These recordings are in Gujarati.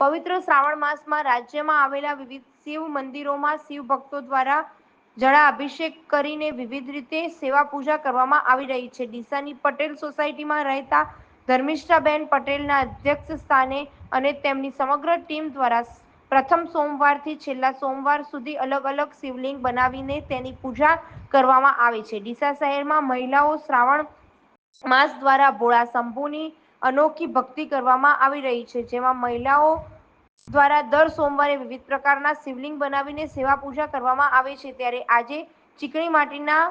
પવિત્ર શ્રાવણ માસમાં રાજ્યમાં આવેલા વિવિધ શિવ મંદિરોમાં શિવ ભક્તો દ્વારા જળા અભિષેક કરીને વિવિધ રીતે સેવા પૂજા કરવામાં આવી રહી છે. ડીસાની પટેલ સોસાયટીમાં રહેતા ધર્મિષ્ઠાબેન પટેલના અધ્યક્ષ સ્થાને અને તેમની સમગ્ર ટીમ દ્વારા પ્રથમ સોમવારથી છેલ્લા સોમવાર સુધી અલગ અલગ શિવલિંગ બનાવીને તેની પૂજા કરવામાં આવે છે. ડીસા શહેરમાં મહિલાઓ શ્રાવણ માસ દ્વારા ભોળા શંભુની અનોખી ભક્તિ કરવામાં આવી રહી છે. જેમાં મહિલાઓ દ્વારા દર સોમવારે વિવિધ પ્રકારના શિવલિંગ બનાવીને સેવા પૂજા કરવામાં આવે છે. ત્યારે આજે ચીકણી માટીના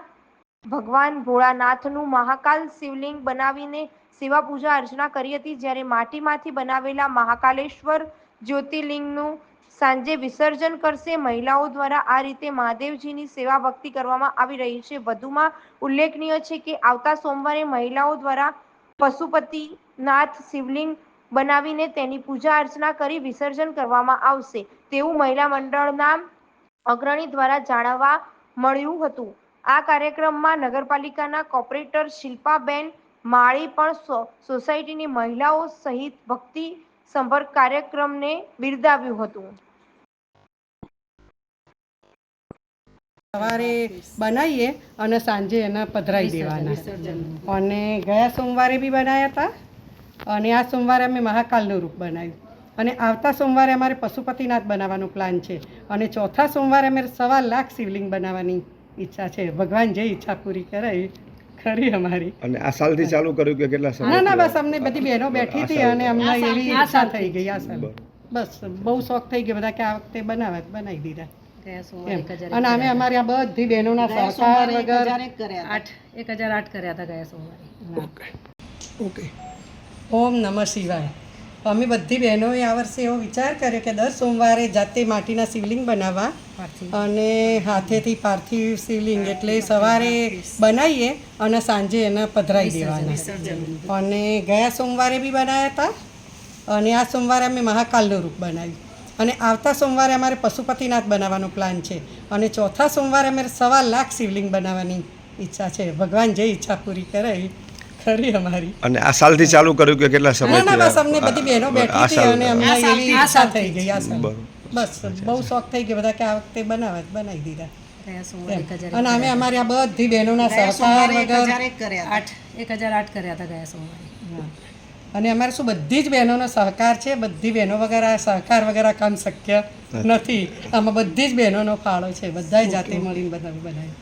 ભગવાન ભોળાનાથનું મહાકાલ શિવલિંગ બનાવીને સેવા પૂજા અર્ચના કરી હતી. જ્યારે માટીમાંથી બનાવેલા મહાકાલેશ્વર જ્યોતિર્લિંગનું સાંજે વિસર્જન કરશે. મહિલાઓ દ્વારા આ રીતે મહાદેવજીની સેવા ભક્તિ કરવામાં આવી રહી છે. વધુમાં ઉલ્લેખનીય છે કે આવતા સોમવારે મહિલાઓ દ્વારા પશુપતિનાથ શિવલિંગ બનાવીને તેની પૂજા અર્ચના કરી વિસર્જન કરવામાં આવશે. તેવું મહિલા મંડળના અગ્રણી દ્વારા જાણવા મળ્યું હતું. આ કાર્યક્રમમાં નગરપાલિકાના કોર્પોરેટર શિલ્પાબેન માળી પણ સોસાયટીની મહિલાઓ સહિત ભક્તિ સંપર્ક કાર્યક્રમને બિરદાવ્યું હતું. સવારે બનાવીએ અને સાંજે એના પધરાઈ દેવાના. અને ગયા સોમવારે બી બનાવ્યા હતા. અને આ સોમવારે અમે મહાકાલનું રૂપ બનાવ્યું. અને આવતા સોમવારે અમારે પશુપતિનાથ બનાવવાનો પ્લાન છે. અને ચોથા સોમવારે અમે સવા લાખ શિવલિંગ બનાવવાની ઈચ્છા છે. ભગવાન જે ઈચ્છા પૂરી કરે ખરી અમારી. અને આ સાલથી ચાલુ કર્યું કે કેટલા સમય ના ના બસ અમને બધી બહેનો બેઠી હતી અને અમને એવી ઈચ્છા થઈ ગઈ આ સાલ. બસ બહુ શોખ થઈ ગયો બધા કે આ વખતે બનાવે બનાવી દીધા. અને અમે અમારી આ બધી બહેનોના સહકાર વગર આઠ એક હજાર આઠ કર્યા હતા ગયા સોમવારે. ઓકે. ઓમ નમઃ શિવાય. અમે બધી બહેનોએ આ વર્ષે એવો વિચાર કર્યો કે દર સોમવારે જાતે માટીના શિવલિંગ બનાવવા અને હાથેથી પાર્થિવ શિવલિંગ એટલે સવારે બનાવીએ અને સાંજે એને પધરાઈ દેવાના. અને ગયા સોમવારે બી બનાવ્યા હતા. અને આ સોમવારે અમે મહાકાલનું રૂપ બનાવ્યું. અને આવતા સોમવારે અમારે પશુપતિનાથ બનાવવાનો પ્લાન છે. અને ચોથા સોમવારે અમે સવા લાખ શિવલિંગ બનાવવાની ઈચ્છા છે. ભગવાન જે ઈચ્છા પૂરી કરે ખરી અમારી. અને આ સાલથી ચાલુ કર્યું કે કેટલા સમય ના ના બસ અમને બધી બહેનો બેઠી હતી અને અમને એવી ઈચ્છા થઈ ગઈ આ સાલ. બસ બહુ શોખ થઈ ગયો બધા કે આ વખતે બનાવે બનાવી દીધા. અને અમે અમારી આ બધી બહેનોના સહકાર વગર એક હજાર આઠ કર્યા હતા ગયા સોમવારે. અને અમારે શું બધી જ બહેનોનો સહકાર છે બધી બહેનો વગર આ સહકાર વગર આ કામ શક્ય નથી. આમાં બધી જ બહેનોનો ફાળો છે બધાય જાતે મળીને બધા બનાવી.